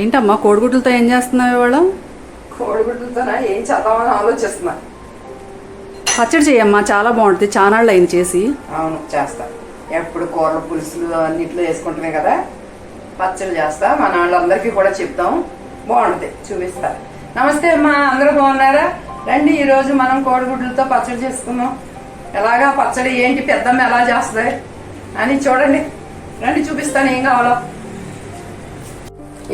ఏంటమ్మా కోడిగుడ్లతో ఏం చేస్తున్నావు ఇవాళ? కోడిగుడ్లతోనా? ఏం చేద్దామని ఆలోచిస్తున్నా. పచ్చడి చేయమ్మా చాలా బాగుంటుంది. చానాళ్ళు అయింది చేసి. అవును చేస్తా. ఎప్పుడు కూరల పులుసులు అన్నిట్లో వేసుకుంటున్నాయి కదా. పచ్చడి చేస్తా. మా నాన్నలందరికీ కూడా చెప్తాం. బాగుంటుంది చూపిస్తా. నమస్తే అమ్మా అందరూ బాగున్నారా? రండి ఈరోజు మనం కోడిగుడ్లతో పచ్చడి చేసుకుందాం. ఎలాగా పచ్చడి ఏంటి పెద్దమ్మ ఎలా చేస్తుంది అని చూడండి. రండి చూపిస్తాను ఏం కావాలో.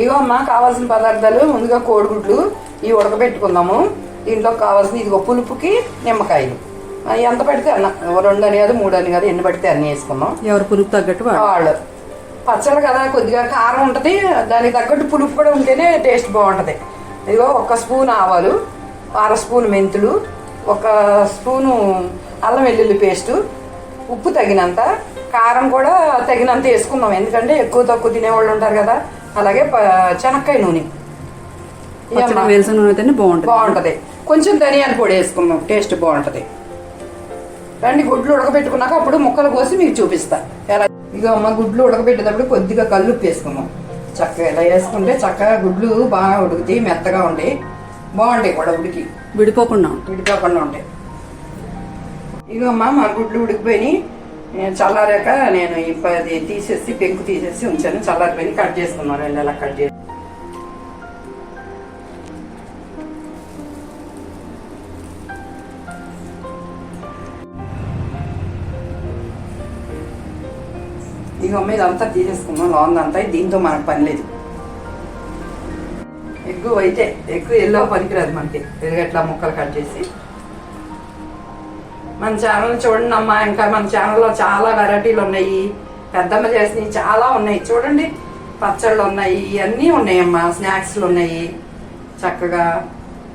ఇగో అమ్మా కావాల్సిన పదార్థాలు ముందుగా కోడిగుడ్లు ఇవి ఉడకబెట్టుకుందాము. దీంట్లో కావాల్సిన ఇదిగో పులుపుకి నిమ్మకాయలు. ఎంత పెడితే అన్న రెండు అని కాదు మూడు అని కాదు ఎన్ని పడితే అన్ని వేసుకుందాం. ఎవరు పులుపు తగ్గట్టు వాళ్ళు. పచ్చడి కదా కొద్దిగా కారం ఉంటుంది దానికి తగ్గట్టు పులుపు కూడా ఉంటేనే టేస్ట్ బాగుంటుంది. ఇదిగో ఒక స్పూన్ ఆవాలు అర స్పూన్ మెంతులు ఒక స్పూను అల్లం వెల్లుల్లి పేస్టు ఉప్పు తగినంత కారం కూడా తగినంత వేసుకుందాం. ఎందుకంటే ఎక్కువ తక్కువ తినేవాళ్ళు ఉంటారు కదా. అలాగే శనక్కాయ నూనె. వేసిన నూనె అయితేనే బాగుంటుంది. బాగుంటది. కొంచెం ధనియాల పొడి వేసుకుందాం టేస్ట్ బాగుంటది. రండి గుడ్లు ఉడకబెట్టుకున్నాక అప్పుడు ముక్కలు కోసి మీకు చూపిస్తా. ఎలా? ఇక అమ్మ గుడ్లు ఉడకబెట్టేటప్పుడు కొద్దిగా కల్లుప్పు వేసుకుందాం. చక్కగా ఇలా వేసుకుంటే చక్కగా గుడ్లు బాగా ఉడుకుతాయి మెత్తగా ఉంటాయి. బాగుంటాయి కూడా ఉడికి. విడిపోకుండా. విడిపోకుండా ఉంటాయి. ఇక అమ్మ మా గుడ్లు నేను చల్లారాక నేను ఇప్పుడు అది తీసేసి పెంకు తీసేసి ఉంచాను. చల్లారిపోయి కట్ చేసుకున్నాను. రెండు అలా కట్ చేసి. ఇక మీద అంతా తీసేసుకున్నాం లోందంతా దీంతో మనకు పని లేదు. ఎక్కువ అయితే ఎక్కువ ఎల్లో పనికిరాదు మనకి. ఎరగట్లా ముక్కలు కట్ చేసి. మన ఛానల్ చూడండి అమ్మా. ఇంకా మన ఛానల్లో చాలా వెరైటీలు ఉన్నాయి. పెద్దమ్మ చేసినవి చాలా ఉన్నాయి. చూడండి. పచ్చళ్ళు ఉన్నాయి. ఇవన్నీ ఉన్నాయమ్మా. స్నాక్స్లు ఉన్నాయి. చక్కగా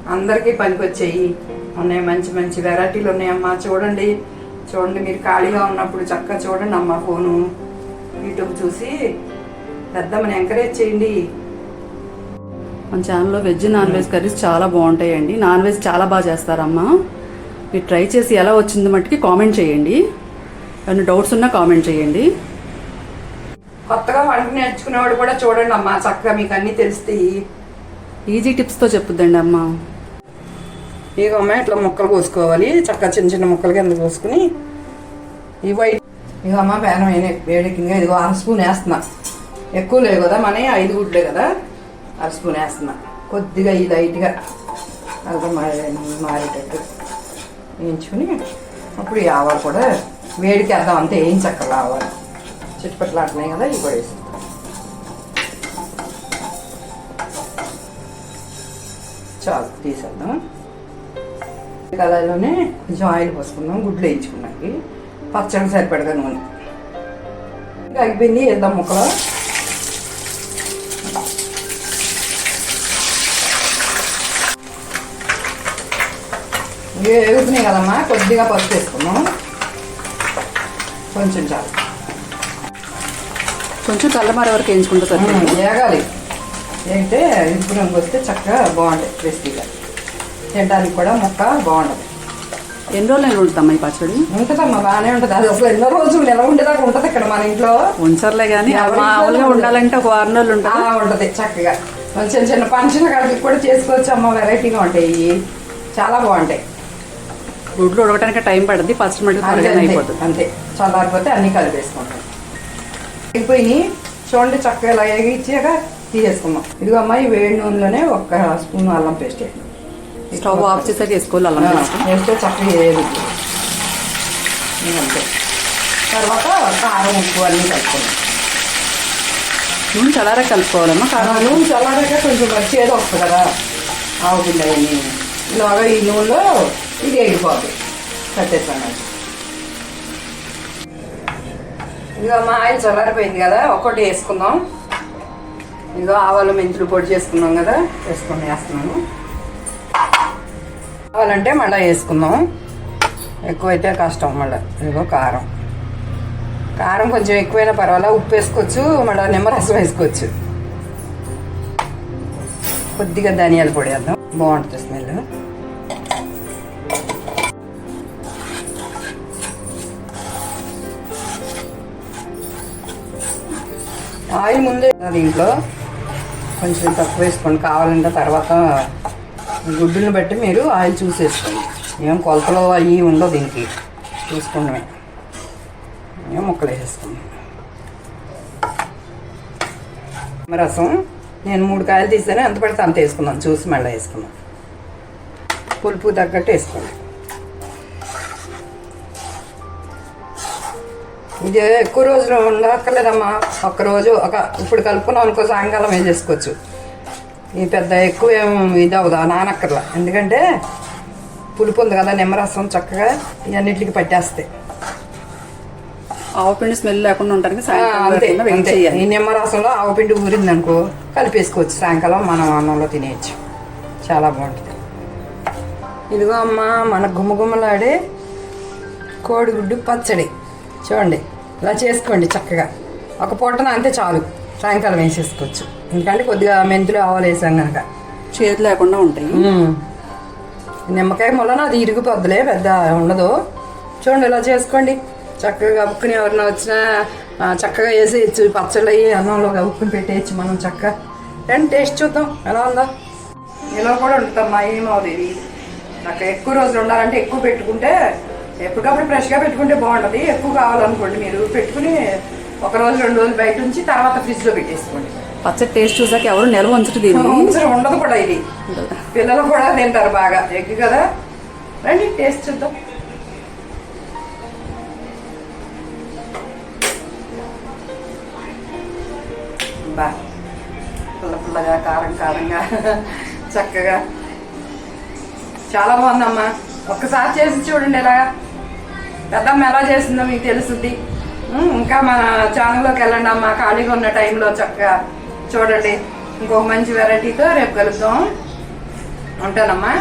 అందరికీ పనికొచ్చాయి. ఉన్నాయి. మంచి మంచి వెరైటీలు ఉన్నాయమ్మా. చూడండి. చూడండి. మీరు ఖాళీగా ఉన్నప్పుడు చక్కగా చూడండి అమ్మా ఫోను. యూట్యూబ్ చూసి పెద్దమ్మని ఎంకరేజ్ చేయండి. మన ఛానల్లో వెజ్ నాన్ వెజ్ కర్రీస్ చాలా బాగుంటాయండి. నాన్ వెజ్ చాలా బాగా చేస్తారమ్మా. మీరు ట్రై చేసి ఎలా వచ్చింది మట్టుకి కామెంట్ చేయండి. ఏమైనా డౌట్స్ ఉన్నా కామెంట్ చేయండి. కొత్తగా వంట నేర్చుకునేవాడు కూడా చూడండి అమ్మా చక్కగా మీకు అన్నీ తెలుస్తాయి. ఈజీ టిప్స్తో చెప్పుద్దండి అమ్మా. ఇక అమ్మ ఇట్లా ముక్కలు కోసుకోవాలి. చక్కగా చిన్న చిన్న ముక్కలు కింద కోసుకుని ఈ వైట్ ఇక అమ్మ పేనం వేడెక్కిందిగా. ఇదిగో అర స్పూన్ వేస్తున్నా. ఎక్కువ లేవు కదా మన ఐదు గుడ్లే కదా. అర స్పూన్ వేస్తున్నా. కొద్దిగా ఈ లైట్గా అది మారేటట్టు. వేయించుకుని అప్పుడు ఈ ఆవాలు కూడా వేడికి వేద్దాం అంతే వేయించక్కర్లా ఆవాలు. చుట్టుపక్కల కదా ఇవి కూడా వేసి చాలు తీసేద్దాం. కళాయిలోనే కొంచెం ఆయిల్ పోసుకుందాం గుడ్లు వేయించుకున్నాకి పచ్చడి సరిపడగా నూనె. ఇంకా అయిపోయింది వేద్దాం ముక్కలో. వేగుతున్నాయి కదమ్మా? కొద్దిగా పసుపు వేసుకున్నాం కొంచెం చాలు. కొంచెం తెల్లమారే వరకు వేయించుకుంటే సరిపోతుంది. వేగాలి. ఏంటంటే ఇంపు రంగు వస్తే చక్కగా బాగుంటాయి క్రిస్పీగా. తినడానికి కూడా ముక్క బాగుంటుంది ఎన్ని రోజులు నేను ఉంటుందమ్మా ఈ పచ్చడి? ఉంటుందమ్మా బాగానే ఉంటుంది. అది అసలు ఎన్నో రోజులు నిలవ ఉండేదాకా ఉంటుంది ఇక్కడ మన ఇంట్లో. ఉంచర్లే కానీ మామూలుగా ఉండాలంటే ఒక వారం రోజులు ఉంటుంది? ఉంటుంది చక్కగా. చిన్న చిన్న ఫంక్షన్ కాడికి కూడా చేసుకోవచ్చు అమ్మ వెరైటీగా ఉంటాయి. చాలా బాగుంటాయి. గుడ్లు ఉడకడానికి టైం పడుతుంది త్వరగా అంతే, అయిపోతుంది. అంతే. చల్లారిపోతే అన్ని కలిపేసుకుంటాం. అయిపోయి చూడండి చక్కగా ఇలా వేగించాక తీసేసుకుందాం. ఇదిగో అమ్మాయి వేడి నూనెలోనే ఒక్క స్పూన్ అల్లం పేస్ట్ స్టవ్ ఆఫ్ చేసాక వేసుకోవాలి అల్లం పేస్ట్. వేస్తే చక్కగా ఏది అంతే. తర్వాత కారం ఉప్పు అన్నీ కలుపుకున్నాం నూనె చల్లారా కలుపుకోవాలమ్మా కారం నూనె చల్లారాక కొంచెం ఏదో వస్తుంది కదా ఆవు పిండి అవన్నీ. ఇలాగా ఈ నూనెలో ఇది బాబు? కట్టేస్తాను ఇదిగో మా ఆయిల్ చల్లారిపోయింది కదా ఒక్కటి వేసుకుందాం. ఇదిగో ఆవాలు మెంతులు పొడి చేసుకున్నాం కదా వేసుకొని వేస్తున్నాను. కావాలంటే మళ్ళీ వేసుకుందాం. ఎక్కువైతే కష్టం మళ్ళీ. ఇదిగో కారం. కారం కొంచెం ఎక్కువైనా పర్వాలా ఉప్పు వేసుకోవచ్చు మళ్ళీ నిమ్మరసం వేసుకోవచ్చు. కొద్దిగా ధనియాల పొడి వేద్దాం. బాగుంటుంది స్మెల్. ఆయిల్ ముందే దీంట్లో కొంచెం తక్కువ వేసుకోండి. కావాలంటే తర్వాత గుడ్డుని బట్టి మీరు ఆయిల్ చూసేసుకోండి ఏం కొలతలో అవి ఉండవు దీనికి. చూసుకోండి. ఏం ముక్కలు వేసేసుకోండి. రసం. నేను మూడు కాయలు తీసాను. ఎంత పడితే అంత వేసుకున్నాను చూసి మళ్ళీ వేసుకున్నాను పులుపు తగ్గట్టు వేసుకోండి. ఇది ఎక్కువ రోజులు ఉండక్కర్లేదమ్మా. ఒక్క రోజు ఒక ఇప్పుడు కలుపుకున్నాం అనుకో సాయంకాలం ఏం చేసుకోవచ్చు? ఈ పెద్ద ఎక్కువ ఏం ఇది అవుదా నానక్కర్లా. ఎందుకంటే పులుపు ఉంది కదా నిమ్మరసం చక్కగా ఇవన్నిటికి పట్టేస్తాయి. ఆవు స్మెల్ లేకుండా ఉండడానికి చేయాలి ఈ నిమ్మరసంలో ఆవపిండి ఊరింది అనుకో కలిపేసుకోవచ్చు. సాయంకాలం మనం అన్నంలో తినేయచ్చు. చాలా బాగుంటుంది. ఇదిగో అమ్మ మన గుమ్మగుమ్మలాడే కోడిగుడ్డు పచ్చడి. చూడండి ఇలా చేసుకోండి చక్కగా. ఒక పూటన అంతే చాలు. సాయంకాలం వేసేసుకోవచ్చు. ఎందుకంటే కొద్దిగా మెంతులు ఆవాలు వేసాం కనుక చేదు లేకుండా ఉంటాయి. మ్మ్. నిమ్మకాయ మొలన అది ఇరిగిపోద్దులే పెద్ద ఉండదు. చూడండి ఇలా చేసుకోండి. చక్కగా కలుపుకుని ఎవరైనా వచ్చినా చక్కగా వేసేయచ్చు. పచ్చళ్ళు అయ్యి అన్నంలో కలుపుకుని పెట్టేయచ్చు మనం చక్కగా. రండి టేస్ట్ చూద్దాం. ఎలా ఉందో. ఇలా కూడా ఉంటుందమ్మా ఏమవుతుంది నాకు ఎక్కువ రోజులు ఉండాలంటే ఎక్కువ పెట్టుకుంటే ఎప్పటికప్పుడు ఫ్రెష్గా పెట్టుకుంటే బాగుంటుంది. ఎక్కువ కావాలనుకోండి మీరు పెట్టుకుని ఒక రోజు రెండు రోజులు బయట ఉంచి తర్వాత ఫ్రిడ్జ్లో పెట్టేసుకోండి. పచ్చడి టేస్ట్ చూసాక ఎవరు నిల్వ అవసరం ఉండదు కూడా ఇది. పిల్లలు కూడా తింటారు బాగా. ఎగ్ కదా? రండి టేస్ట్ చూద్దాం. బా పుల్ల పుల్లగా కారం కారంగా చక్కగా. చాలా బాగుందమ్మా. ఒక్కసారి చేసి చూడండి ఇలాగా పెద్దమ్మ ఎలా చేసిందో మీకు తెలుస్తుంది ఇంకా మన ఛానల్లోకి వెళ్ళండి అమ్మా ఖాళీగా ఉన్న టైంలో చక్కగా చూడండి. ఇంకొక మంచి వెరైటీతో రేపు కలుద్దాం. ఉంటానమ్మా.